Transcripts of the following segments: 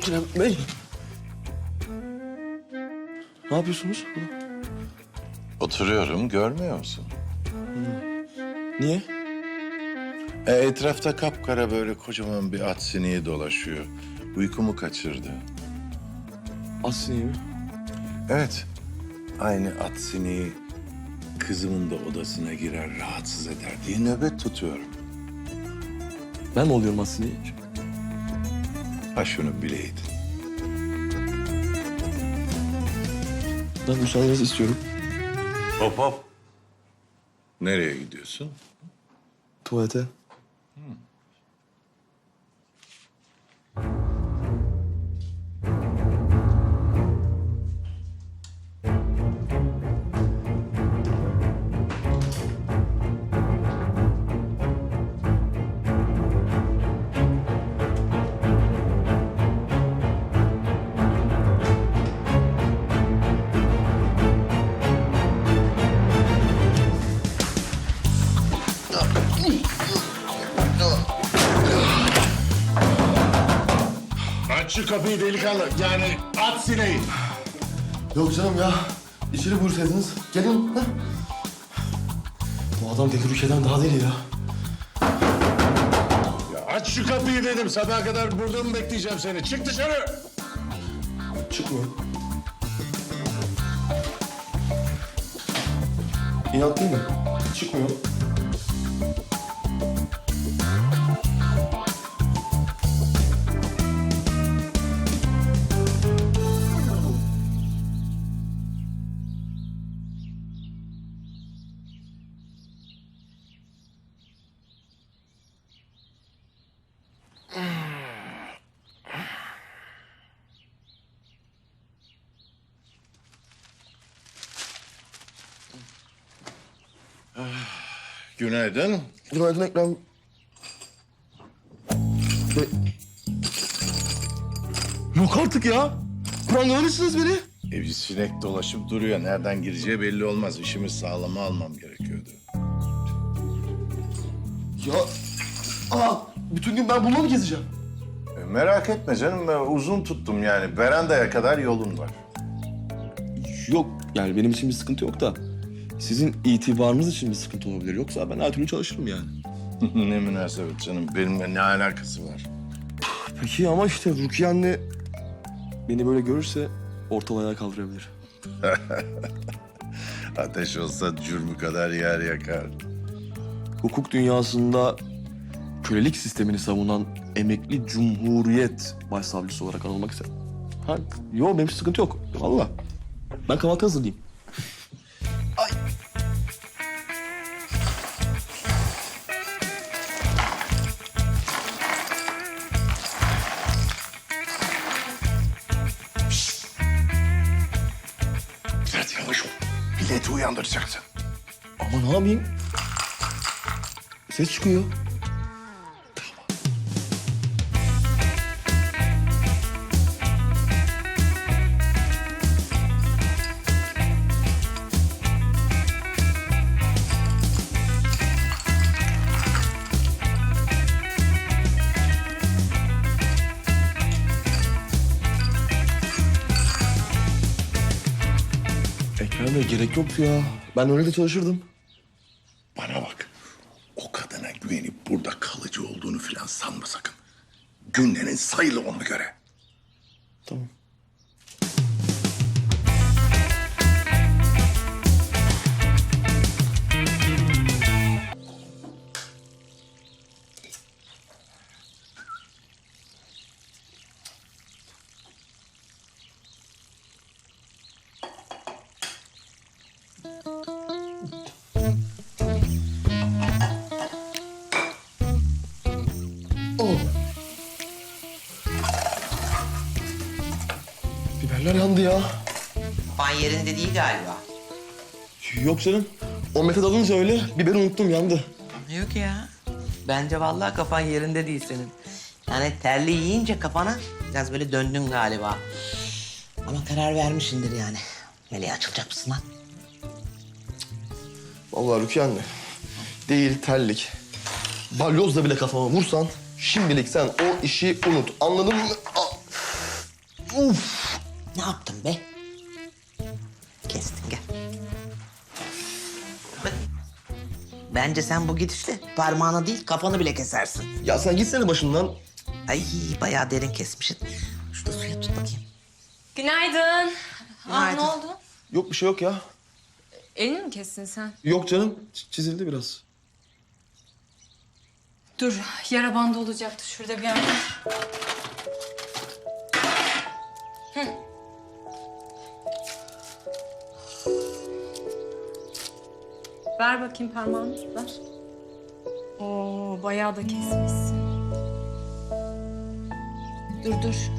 Ekrem Bey. Ne yapıyorsunuz? Oturuyorum, görmüyor musun? Niye? E, etrafta kapkara böyle kocaman bir at sineği dolaşıyor. Uykumu kaçırdı. Aslı'yı mi? Evet, aynı at sineği kızımın da odasına girer, rahatsız eder diye nöbet tutuyorum. Ben mi oluyorum Aslı'yı? Ha şunu bileydin. Ben müsaadenizi istiyorum. Hop hop. Nereye gidiyorsun? Tuvalete. Aç şu kapıyı delikanlı. Yani at sineği. Yok canım ya. İçeri buyursaydınız. Gelin. Ha? Bu adam deli ülkeden daha deli ya. Ya aç şu kapıyı dedim. Sabaha kadar burada mı bekleyeceğim seni? Çık dışarı. Çıkmıyor. İnat değil mi? Çıkmıyor. Günaydın. Günaydın Ekrem. Bey... Yok artık ya. Prangalanırsınız beni. Evi sinek dolaşıp duruyor. Nereden gireceği belli olmaz. İşimi sağlama almam gerekiyordu. Ya... Aa, bütün gün ben bununla mı gezeceğim? E, merak etme canım. Ben uzun tuttum yani. Verandaya kadar yolun var. Yok yani benim için bir sıkıntı yok da sizin itibarınız için bir sıkıntı olabilir. Yoksa ben her türlü çalışırım yani. ne münasebet canım. Benimle ne alakası var? Peki ama işte Rukiye anne beni böyle görürse ortalığı ayağa kaldırabilir. Ateş olsa cürmü kadar yer yakar. Hukuk dünyasında kölelik sistemini savunan emekli cumhuriyet başsavcısı olarak anılmak isterim. Ha, yok benim için sıkıntı yok. Vallahi. Ben kahvaltı hazırlayayım. Milleti uyandıracaksın. Ama ne yapayım? Ses çıkıyor. Gerek yoktu ya. Ben öyle de çalışırdım. Bana bak. O kadına güvenip burada kalıcı olduğunu falan sanma sakın. Günlerin sayılı ona göre. Tamam. Biberler yandı ya. Kafan yerinde değil galiba. Yok canım. O metot alınca öyle biberi unuttum yandı. Yok ya. Bence vallahi kafan yerinde değil senin. Yani terli yiyince kafana biraz böyle döndün galiba. Ama karar vermişindir yani. Meleğe açılacak mısın lan? Vallahi Rukiye anne. Değil terlik. Balyozla bile kafama vursan şimdilik sen o işi unut. Anladın mı? Ah. Uf. Ne yaptın be? Kestin gel. Bence sen bu gidişle parmağını değil kafanı bile kesersin. Ya sen gitsene başından. Ay bayağı derin kesmişsin. Şurada suya tut bakayım. Günaydın. Aa, Günaydın. ne oldu? Yok bir şey yok ya. Elini mi kestin sen? Yok canım. ç- Çizildi biraz. Dur, yara bandı olacaktı şurada bir yerde. Ver bakayım parmağını, ver. Oo, bayağı da kesmişsin. Dur dur.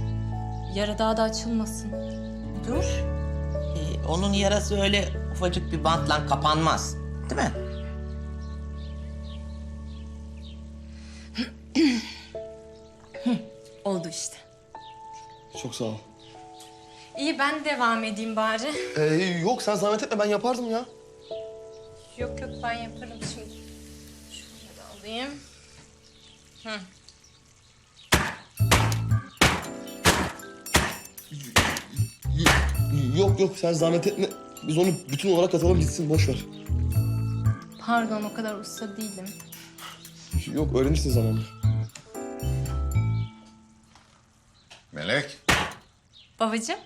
Yara daha da açılmasın. Dur. Ee, onun yarası öyle ufacık bir bantla kapanmaz. Değil mi? Oldu işte. Çok sağ ol. İyi ben devam edeyim bari. Ee, yok sen zahmet etme ben yapardım ya. Yok yok ben yaparım şimdi. Şunu da alayım. Hı. Yok yok sen zahmet etme. Biz onu bütün olarak atalım gitsin boş ver. Pardon o kadar usta değilim. Yok öğrenirsin zamanla. Melek. Babacığım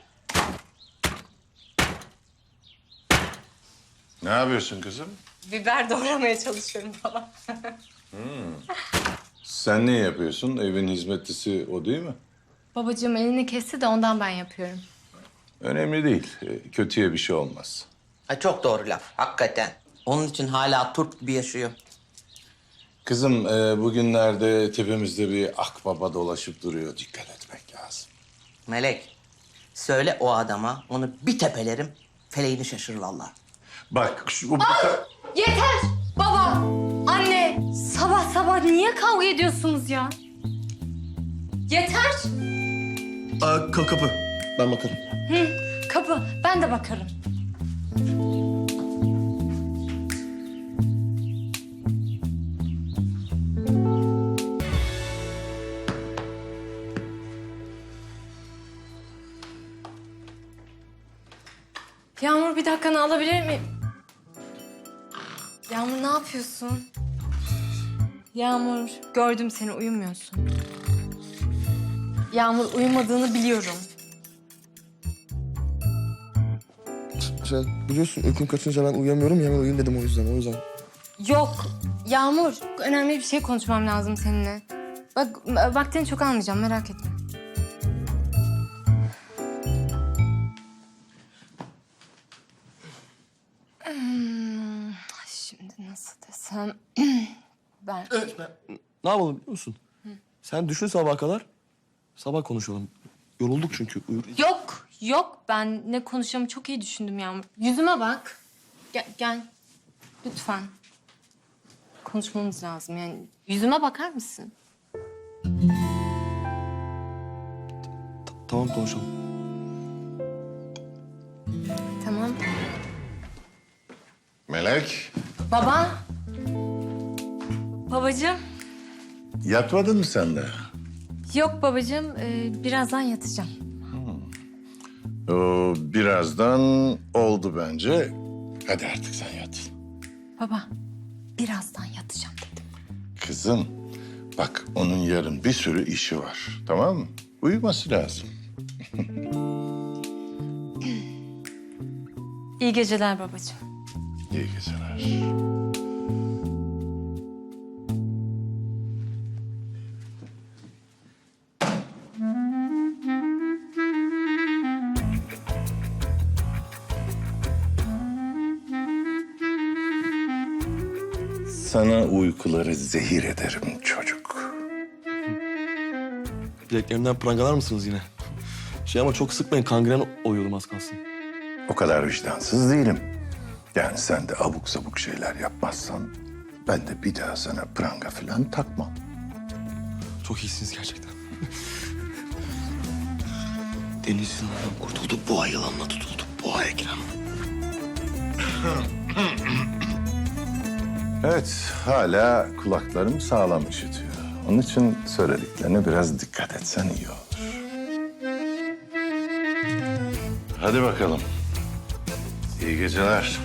Ne yapıyorsun kızım? biber doğramaya çalışıyorum baba. Sen ne yapıyorsun? Evin hizmetlisi o değil mi? Babacığım elini kesti de ondan ben yapıyorum. Önemli değil. Ee, Kötüye bir şey olmaz. Ha, çok doğru laf. Hakikaten. Onun için hala Türk gibi yaşıyor. Kızım e, bugünlerde tepemizde bir akbaba dolaşıp duruyor. Dikkat etmek lazım. Melek, söyle o adama onu bir tepelerim, feleğini şaşırır vallahi. Bak şu... bu Yeter! Baba! Anne! Sabah sabah niye kavga ediyorsunuz ya? Yeter! Aa, ka- kapı. Ben bakarım. Kapı, ben de bakarım. Yağmur bir dakikanı alabilir miyim? Yağmur ne yapıyorsun? Yağmur gördüm seni uyumuyorsun. Yağmur uyumadığını biliyorum. Sen biliyorsun uykum kaçınca ben uyuyamıyorum ya hemen uyuyayım dedim o yüzden o yüzden. Yok. Yağmur, önemli bir şey konuşmam lazım seninle. Bak, vaktini çok almayacağım, merak etme. Nasıl desem... ben... Ne yapalım biliyor musun? Sen düşün sabaha kadar. Sabah konuşalım. Yorulduk çünkü. Uyur. Yok, yok. Ben ne konuşacağımı çok iyi düşündüm Yağmur. Yüzüme bak. Gel, gel. Lütfen. Konuşmamız lazım yani. Yüzüme bakar mısın? Tamam konuşalım. Tamam. Melek. Baba. Babacığım. Yatmadın mı sen de? Yok babacığım, ee, birazdan yatacağım. O birazdan oldu bence. Hadi artık sen yat. Baba, birazdan yatacağım dedim. Kızım, bak onun yarın bir sürü işi var. Tamam mı? Uyuması lazım. İyi geceler babacığım. İyi geceler. Sana uykuları zehir ederim çocuk. Bileklerimden prangalar mısınız yine? Şey ama çok sıkmayın kangren oyuyordum az kalsın. O kadar vicdansız değilim. Yani sen de abuk sabuk şeyler yapmazsan... ...ben de bir daha sana pranga falan takmam. Çok iyisiniz gerçekten. Deniz yılanından kurtuldu, boğa yılanla tutuldu. Boğa Ekrem. Evet, hala kulaklarım sağlam işitiyor. Onun için söylediklerine biraz dikkat etsen iyi olur. Hadi bakalım. İyi geceler.